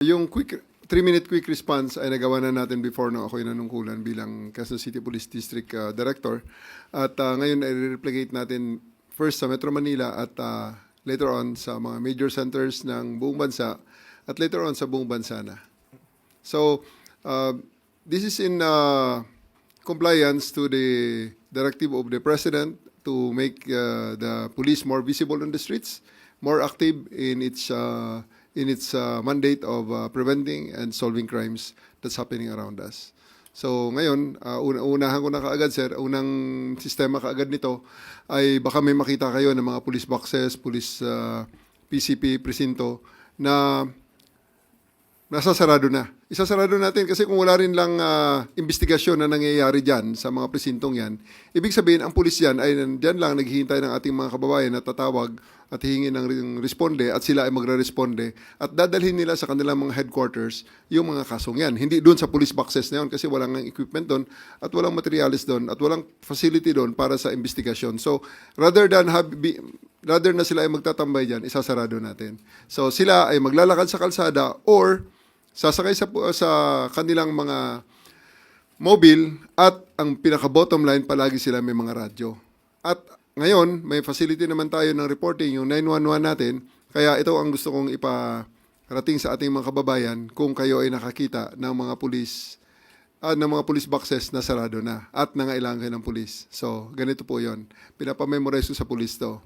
Yung quick 3-minute quick response ay nagawa na natin before nung ako'y nanungkulan bilang Quezon City Police District uh, Director. At uh, ngayon ay replicate natin first sa Metro Manila at uh, later on sa mga major centers ng buong bansa at later on sa buong bansa na. So, uh, this is in uh, compliance to the directive of the President to make uh, the police more visible on the streets, more active in its uh, in its uh, mandate of uh, preventing and solving crimes that's happening around us. So ngayon, uh, una unahan ko na kaagad sir, unang sistema kaagad nito ay baka may makita kayo ng mga police boxes, police uh, PCP, presinto na nasasarado na. Isasarado natin kasi kung wala rin lang ah, investigasyon na nangyayari dyan sa mga presintong yan, ibig sabihin ang pulis yan ay dyan lang naghihintay ng ating mga kababayan na tatawag at hihingi ng responde at sila ay magre-responde at dadalhin nila sa kanilang mga headquarters yung mga kasong yan. Hindi doon sa police boxes na yun kasi walang ang equipment doon at walang materials doon at walang facility doon para sa investigasyon. So rather than have, be, rather na sila ay magtatambay dyan, isasarado natin. So sila ay maglalakad sa kalsada or sasakay sa, sa kanilang mga mobile at ang pinaka-bottom line palagi sila may mga radyo. At ngayon, may facility naman tayo ng reporting, yung 911 natin. Kaya ito ang gusto kong iparating sa ating mga kababayan kung kayo ay nakakita ng mga pulis ah, ng mga police boxes na sarado na at nangailangan kayo ng pulis. So, ganito po yon. Pinapamemorize ko sa pulis to.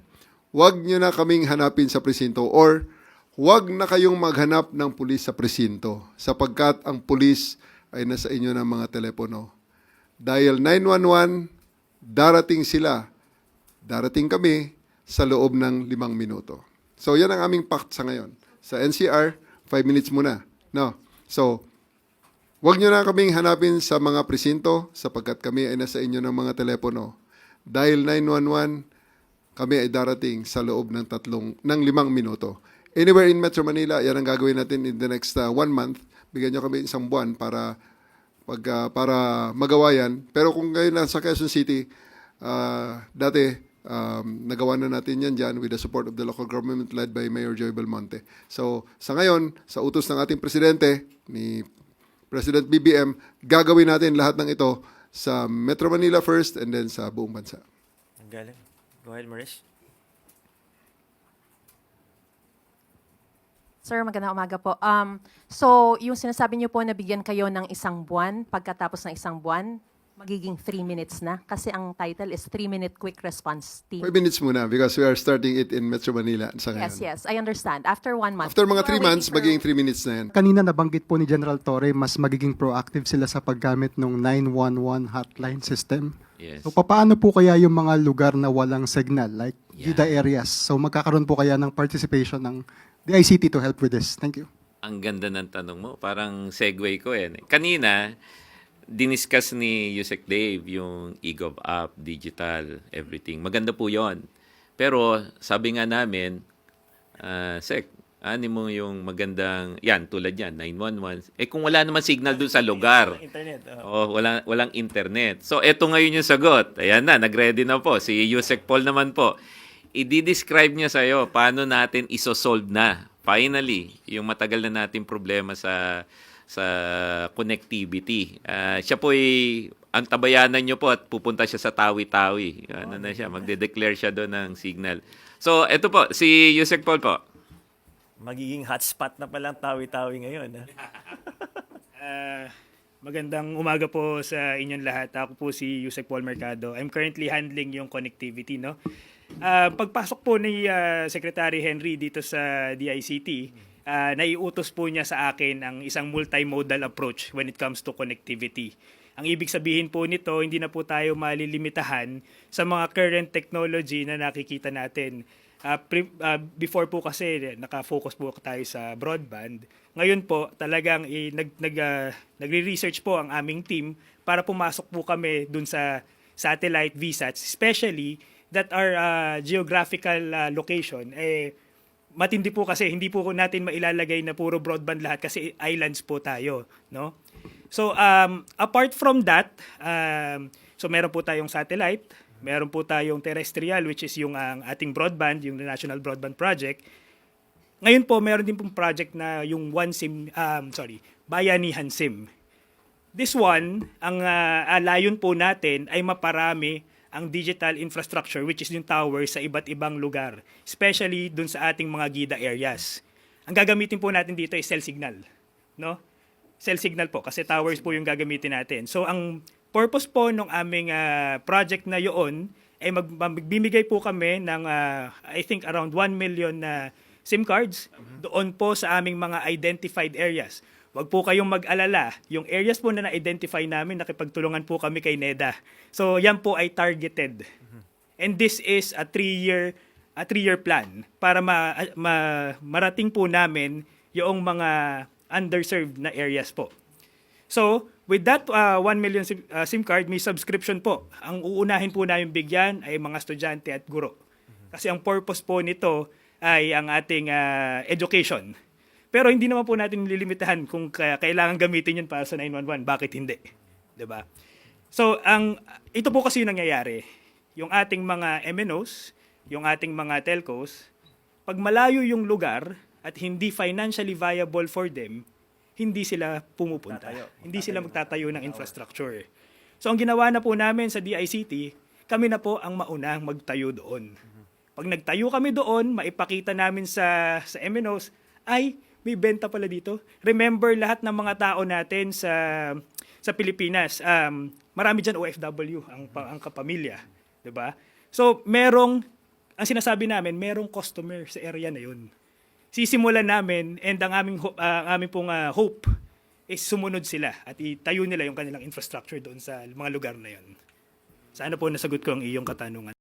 Huwag nyo na kaming hanapin sa presinto or huwag na kayong maghanap ng pulis sa presinto sapagkat ang pulis ay nasa inyo ng mga telepono. Dial 911, darating sila, darating kami sa loob ng limang minuto. So, yan ang aming pact sa ngayon. Sa NCR, 5 minutes muna. No? So, Huwag nyo na kaming hanapin sa mga presinto sapagkat kami ay nasa inyo ng mga telepono. Dahil 911, kami ay darating sa loob ng tatlong, ng limang minuto. Anywhere in Metro Manila, yan ang gagawin natin in the next uh, one month. Bigyan nyo kami isang buwan para pag, uh, para magawa yan. Pero kung ngayon lang sa Quezon City, uh, dati, um, nagawa na natin yan dyan with the support of the local government led by Mayor Joy Belmonte. So, sa ngayon, sa utos ng ating presidente, ni President BBM, gagawin natin lahat ng ito sa Metro Manila first and then sa buong bansa. Ang galing. Go ahead, Maris. Sir, magandang umaga po. Um, so, yung sinasabi niyo po na bigyan kayo ng isang buwan, pagkatapos ng isang buwan, magiging three minutes na. Kasi ang title is three-minute quick response team. Five minutes muna because we are starting it in Metro Manila sa ngayon. Yes, yes. I understand. After one month. After mga You are three waiting months, for- magiging three minutes na yan. Kanina nabanggit po ni General Torre, mas magiging proactive sila sa paggamit ng 911 hotline system. Yes. So paano po kaya yung mga lugar na walang signal, like Yeah. UDA areas? So magkakaroon po kaya ng participation ng DICT to help with this? Thank you. Ang ganda ng tanong mo. Parang segue ko eh. Kanina, diniscuss ni Yusek Dave yung eGov app, digital, everything. Maganda po yon. Pero sabi nga namin, ah, Sek, ani mo yung magandang, yan, tulad yan, 911. Eh kung wala naman signal dun sa lugar, Internet. oh. Oh, walang walang internet. So eto ngayon yung sagot. Ayan na, nagready na po si Yusek Paul naman po. I-describe niya sa iyo paano natin iso-solve na finally yung matagal na nating problema sa sa connectivity. Ah, siya po ay ang tabayanan niyo po at pupunta siya sa Tawi-Tawi. Ano na siya, magde-declare siya doon ng signal. So, eto po, si Yusek Paul po. Magiging hotspot na palang tawi-tawi ngayon. ha? Ah, magandang umaga po sa inyong lahat. Ako po si Yusek Paul Mercado. I'm currently handling yung connectivity, no? Ah, pagpasok po ni ah, Secretary Henry dito sa DICT, ah, naiutos po niya sa akin ang isang multimodal approach when it comes to connectivity. Ang ibig sabihin po nito, hindi na po tayo malilimitahan sa mga current technology na nakikita natin. Ah, pre- ah, before po kasi naka-focus po tayo sa broadband. Ngayon po talagang eh, nag nag ah, nagre-research po ang aming team para pumasok po kami dun sa satellite VSATs especially that are ah, geographical ah, location eh matindi po kasi hindi po natin mailalagay na puro broadband lahat kasi islands po tayo, no? So um apart from that, um so meron po tayong satellite, meron po tayong terrestrial which is yung ang ating broadband, yung National Broadband Project. Ngayon po, meron din pong project na yung One SIM, um, sorry, Bayanihan SIM. This one, ang uh, layon po natin ay maparami ang digital infrastructure which is yung tower sa iba't ibang lugar, especially dun sa ating mga gida areas. Ang gagamitin po natin dito ay cell signal, no? Cell signal po kasi towers po yung gagamitin natin. So ang purpose po ng aming ah, project na yoon ay mag, magbibigay po kami ng ah, I think around 1 million na SIM cards doon po sa aming mga identified areas. Huwag po kayong mag-alala. Yung areas po na na-identify namin, nakipagtulungan po kami kay NEDA. So, yan po ay targeted. And this is a three-year a three-year plan para ma, ma- marating po namin yung mga underserved na areas po. So, with that uh, 1 million SIM, uh, SIM card, may subscription po. Ang uunahin po namin bigyan ay mga estudyante at guro. Kasi ang purpose po nito ay ang ating uh, education. Pero hindi naman po natin lilimitahan kung ka- kailangan gamitin yun para sa 911. Bakit hindi? 'Di ba? So, ang ito po kasi yung nangyayari. Yung ating mga MNOs, yung ating mga telcos, pag malayo yung lugar at hindi financially viable for them, hindi sila pumupunta. Tatayo. Hindi sila magtatayo ng infrastructure. So, ang ginawa na po namin sa DICT, kami na po ang maunang magtayo doon. Pag nagtayo kami doon, maipakita namin sa, sa MNOs, ay, may benta pala dito. Remember, lahat ng mga tao natin sa sa Pilipinas, um, marami dyan OFW, ang, ang kapamilya. 'di ba? So, merong, ang sinasabi namin, merong customer sa area na yun. Sisimulan namin, and ang aming, ang aming pong ah, hope is sumunod sila at itayo nila yung kanilang infrastructure doon sa mga lugar na yun. Sana po nasagot ko ang iyong katanungan.